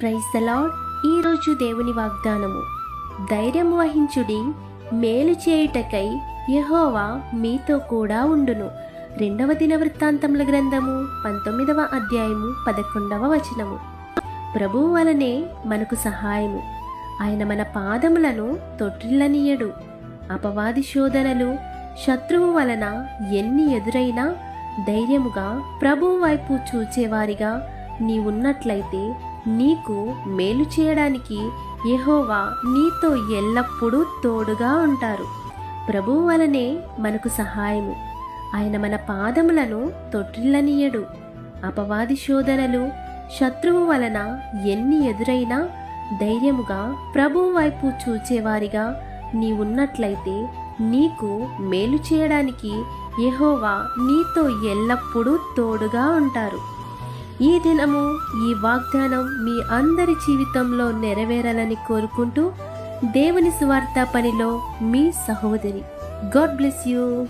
Praise the ఈరోజు దేవుని వాగ్దానము. ధైర్యం వహించుడి మేలు చేయుటకై యెహోవా మీతో కూడా ఉండును. రెండవ దిన వృత్తాంతముల గ్రంథము పంతొమ్మిదవ అధ్యాయము పదకొండవ వచనము. ప్రభువు వలనే మనకు సహాయము. ఆయన మన పాదములను తొట్టిల్లనీయడు. అపవాది శోధనలు శత్రువు వలన ఎన్ని ఎదురైనా ధైర్యముగా ప్రభువు వైపు చూచేవారిగా నీవున్నట్లయితే నీకు మేలు చేయడానికి యహోవా నీతో ఎల్లప్పుడూ తోడుగా ఉంటారు. ప్రభువు వలనే మనకు సహాయము. ఆయన మన పాదములను తొట్టిల్లనీయడు. అపవాది శోధనలు శత్రువు వలన ఎన్ని ఎదురైనా ధైర్యముగా ప్రభువు వైపు చూచేవారిగా నీవున్నట్లయితే నీకు మేలు చేయడానికి యహోవా నీతో ఎల్లప్పుడూ తోడుగా ఉంటారు. ఈ దినము ఈ వాగ్దానం మీ అందరి జీవితంలో నెరవేరాలని కోరుకుంటూ దేవుని సువార్త పనిలో మీ సహోదరి. God bless you.